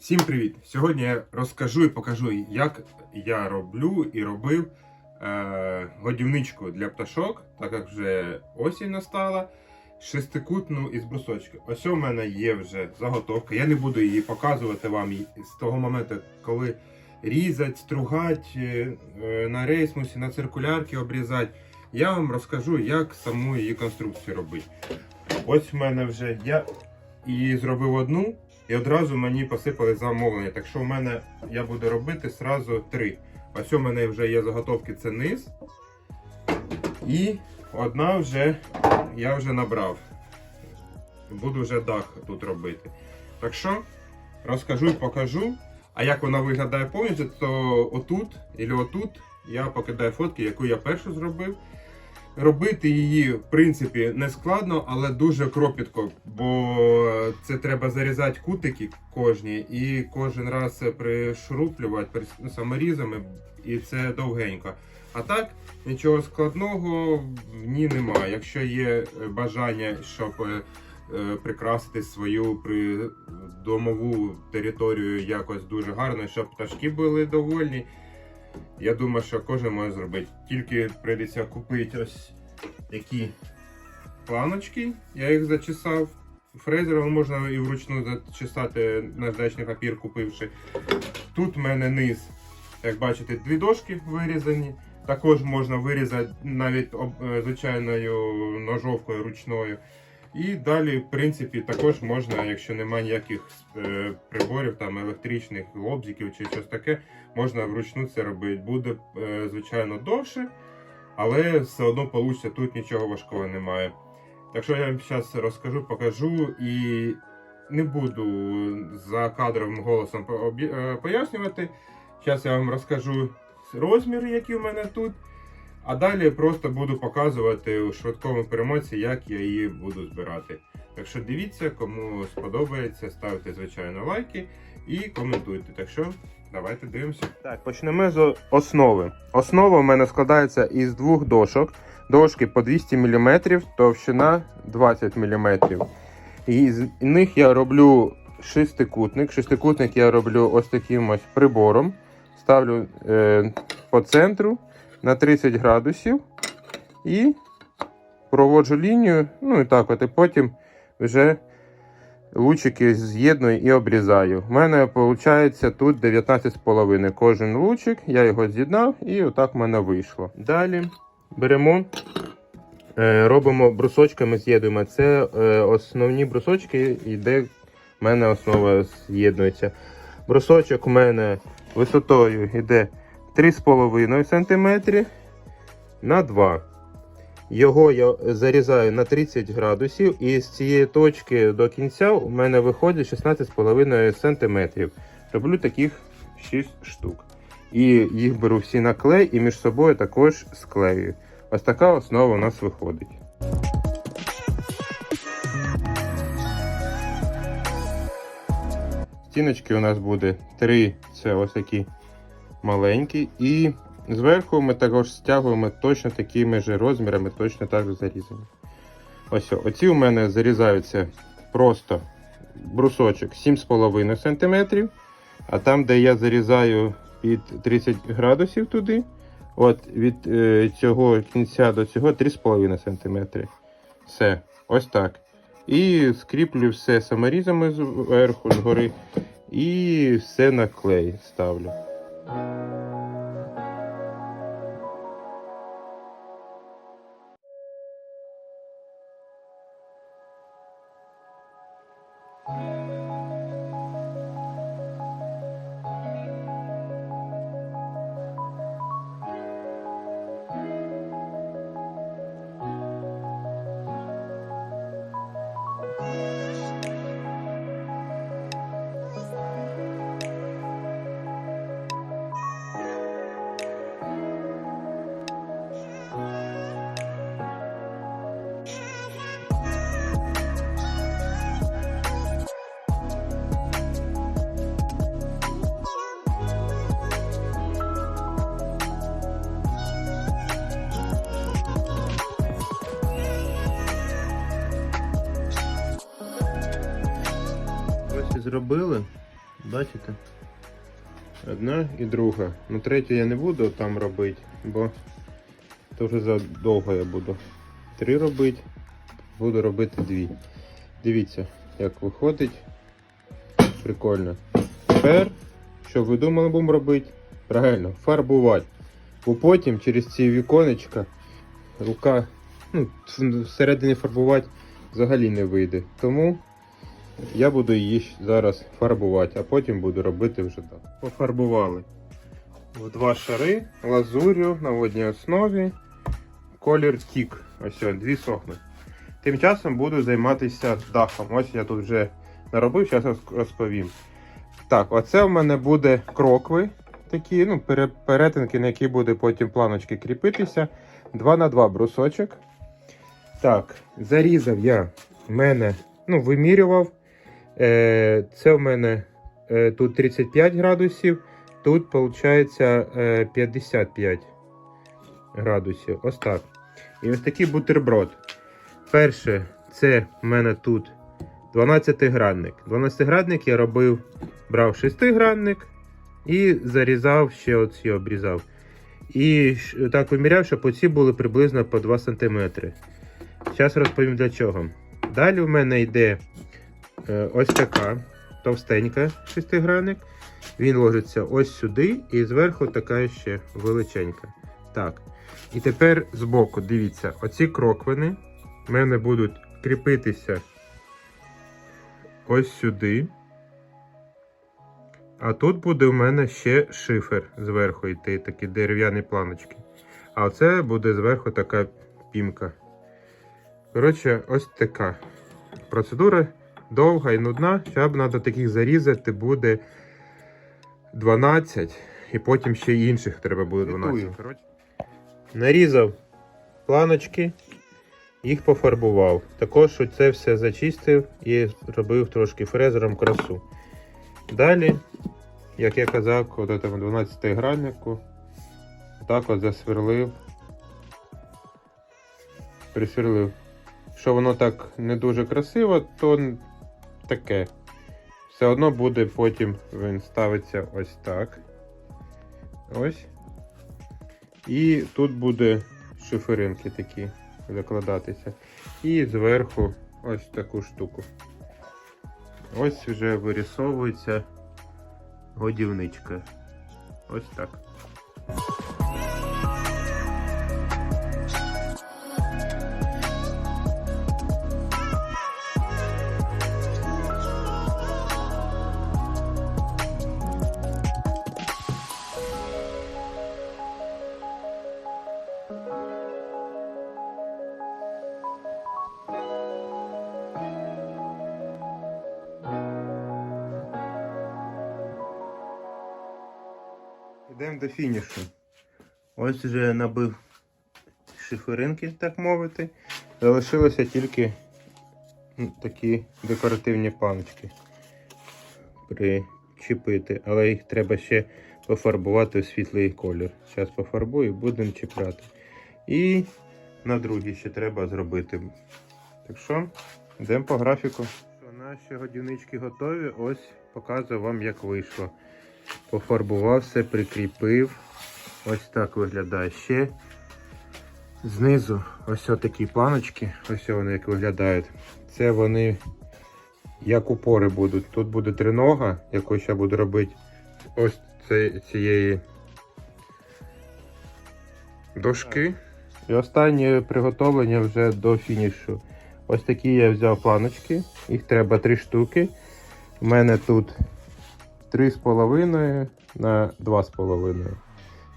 Всім привіт! Сьогодні я розкажу і покажу, як я роблю і робив е, годівничку для пташок, так як вже осінь настала. Шестикутну із брусочки. Ось у мене є вже заготовка. Я не буду її показувати вам з того моменту, коли різати, стругати е, е, на рейсмусі, на циркулярки обрізати. Я вам розкажу, як саму її конструкцію робити. Ось в мене вже я її зробив одну. І одразу мені посипали замовлення. Так що в мене я буду робити сразу три. Ось у мене вже є заготовки, це низ. І одна вже я вже набрав. Буду вже дах тут робити. Так що розкажу і покажу. А як вона виглядає повністю, то отут і отут я покидаю фотки, яку я першу зробив. Робити її, в принципі, не складно, але дуже кропітко, бо це треба зарізати кутики кожні і кожен раз пришруплювати ну, саморізами, і це довгенько. А так, нічого складного в ній немає. Якщо є е, бажання, щоб е, е, прикрасити свою домову територію якось дуже гарно, щоб пташки були довольні. Я думаю, що кожен може зробити. Тільки прийдеться купити ось такі планочки. Я їх зачесав. Фрезером можна і вручну зачесати наждачний папір купивши. Тут в мене низ, як бачите, дві дошки вирізані. Також можна вирізати навіть е, звичайною ножовкою ручною. І далі, в принципі, також можна, якщо немає ніяких е, приборів, там електричних лобзиків чи щось таке, можна вручну це робити. Буде, е, звичайно, довше, але все одно вийде, тут нічого важкого немає. Так що я вам зараз розкажу, покажу і не буду за кадровим голосом е, пояснювати. Зараз я вам розкажу розміри, які в мене тут. А далі просто буду показувати у швидкому перемоці, як я її буду збирати. Так що дивіться, кому сподобається, ставте звичайно лайки і коментуйте. Так що давайте дивимося. Так, почнемо з основи. Основа в мене складається із двох дошок. Дошки по 200 мм, товщина 20 мм. І з них я роблю шестикутник. Шестикутник я роблю ось таким ось прибором. Ставлю е, по центру на 30 градусів і проводжу лінію. Ну і так от, і потім вже лучики з'єдную і обрізаю. У мене виходить тут 19,5 кожен лучик, я його з'єднав і отак в мене вийшло. Далі беремо, е, робимо брусочками, з'єднуємо. Це е, основні брусочки, і де в мене основа з'єднується. Брусочок у мене висотою йде 3,5 см на 2 його я зарізаю на 30 градусів, і з цієї точки до кінця у мене виходить 16,5 см. Роблю таких 6 штук. І їх беру всі на клей і між собою також склеюю. Ось така основа у нас виходить. Стіночки у нас буде 3, це ось такі маленькі. І зверху ми також стягуємо точно такими ж розмірами, точно так же зарізані. Ось, оці у мене зарізаються просто брусочок 7,5 см. А там, де я зарізаю під 30 градусів туди, от від е, цього кінця до цього 3,5 см. Все, ось так. І скріплю все саморізами зверху, згори. І все на клей ставлю. Ось зробили. Бачите? Одна і друга. Ну третю я не буду там робити, бо то вже задовго я буду. Три робити, буду робити дві. Дивіться, як виходить. Прикольно. Тепер, що ви думали будемо робити? Правильно, фарбувати. Бо потім через ці віконечка рука ну, всередині фарбувати взагалі не вийде. Тому я буду її зараз фарбувати, а потім буду робити вже так. Пофарбували в два шари лазурю на водній основі. Колір тік. Ось о, дві сохнуть. Тим часом буду займатися дахом. Ось я тут вже наробив, зараз розповім. Так, оце в мене буде крокви, такі, ну, перетинки, на які буде потім планочки кріпитися. 2 на 2 брусочок. Так, зарізав я в мене, ну, вимірював. Е, це в мене е, тут 35 градусів, тут виходить е, 55 градусів. Ось так. І ось такий бутерброд. Перше, це в мене тут 12-гранник. 12-гранник я робив, брав 6-гранник і зарізав ще оці обрізав. І так виміряв, щоб оці були приблизно по 2 см. Зараз розповім для чого. Далі в мене йде ось така товстенька шестигранник. Він ложиться ось сюди, і зверху така ще величенька. Так. І тепер збоку, дивіться, оці кроквини в мене будуть кріпитися ось сюди. А тут буде у мене ще шифер зверху йти, такі дерев'яні планочки. А оце буде зверху така пімка. Коротше, ось така процедура довга і нудна. Щоб треба таких зарізати, буде 12, і потім ще інших треба буде 12. Нарізав планочки, їх пофарбував. Також це все зачистив і зробив трошки фрезером красу. Далі, як я казав, от цьому 12 граннику, так от засверлив, присверлив. Що воно так не дуже красиво, то таке. Все одно буде потім він ставиться ось так. Ось. І тут буде шиферинки такі закладатися. І зверху ось таку штуку. Ось вже вирісовується годівничка. Ось так. Йдемо до фінішу. Ось вже набив шиферинки, так мовити. Залишилося тільки ну, такі декоративні паночки причепити, але їх треба ще пофарбувати у світлий колір. Зараз пофарбую будемо чіпляти. І на другий ще треба зробити. Так що, йдемо по графіку. Наші годівнички готові. Ось показую вам, як вийшло. Пофарбував все, прикріпив. Ось так виглядає ще. Знизу ось такі планочки. Ось вони як виглядають. Це вони як упори будуть. Тут буде тринога, яку я буду робити ось цієї дошки. І останнє приготовлення вже до фінішу. Ось такі я взяв планочки. Їх треба три штуки. У мене тут 3,5 на 2,5.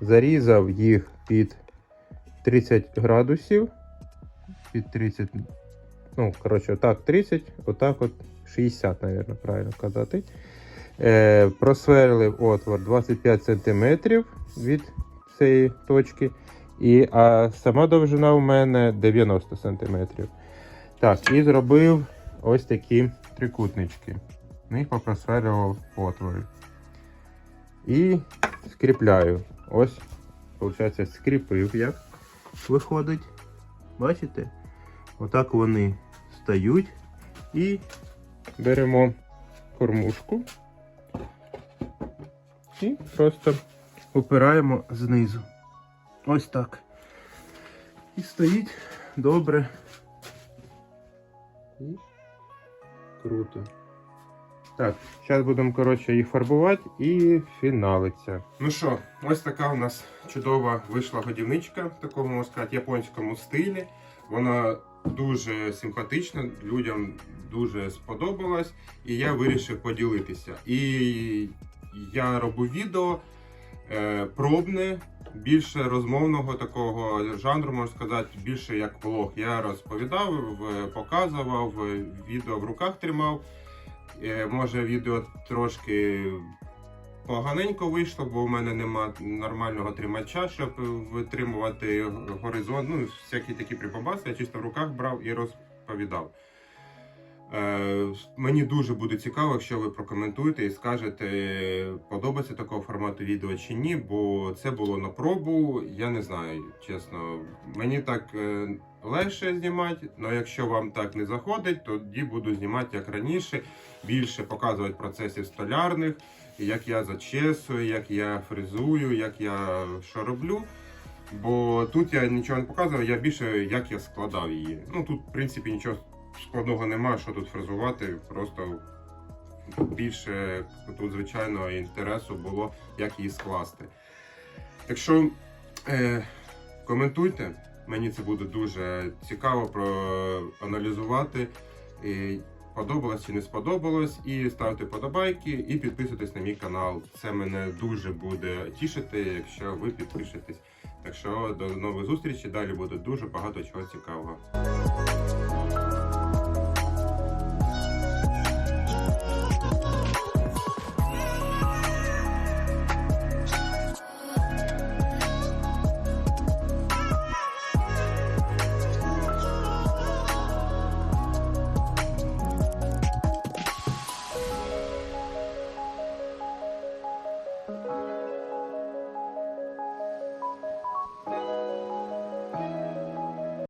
Зарізав їх під 30 градусів. Під 30. Ну, коротше, отак 30, отак от 60, мабуть, правильно казати. Е, просверлив отвор 25 см від цієї точки. І, а сама довжина у мене 90 см. Так, і зробив ось такі трикутнички. Них попросверлював отвори. І скріпляю. Ось, виходить, скріпив як виходить. Бачите? Отак вони стають. І беремо кормушку І просто опираємо знизу. Ось так. І стоїть добре. І круто. Так, зараз будемо, коротше, їх фарбувати і фіналиться. Ну що, ось така у нас чудова вийшла годівничка в такому, можна сказати, японському стилі. Вона дуже симпатична, людям дуже сподобалась, і я вирішив поділитися. І я робив відео е, пробне, більше розмовного такого жанру, можна сказати, більше як влог. Я розповідав, показував, е, відео в руках тримав. Е, Може, відео трошки поганенько вийшло, бо в мене нема нормального тримача, щоб витримувати горизонт. Ну, всякі такі припомаси. Я чисто в руках брав і розповідав. Е, мені дуже буде цікаво, якщо ви прокоментуєте і скажете, подобається такого формату відео чи ні, бо це було на пробу. Я не знаю, чесно. Мені так е, легше знімати, але якщо вам так не заходить, тоді буду знімати як раніше, більше показувати процесів столярних, як я зачесую, як я фрезую, як я що роблю. Бо тут я нічого не показував, я більше як я складав її. Ну тут, в принципі, нічого складного немає, що тут фрезувати. Просто більше тут, звичайно, інтересу було, як її скласти. Так що е, коментуйте, мені це буде дуже цікаво проаналізувати. Подобалось чи не сподобалось, і ставте подобайки, і підписуйтесь на мій канал. Це мене дуже буде тішити, якщо ви підпишетесь. Так що до нових зустрічей. Далі буде дуже багато чого цікавого.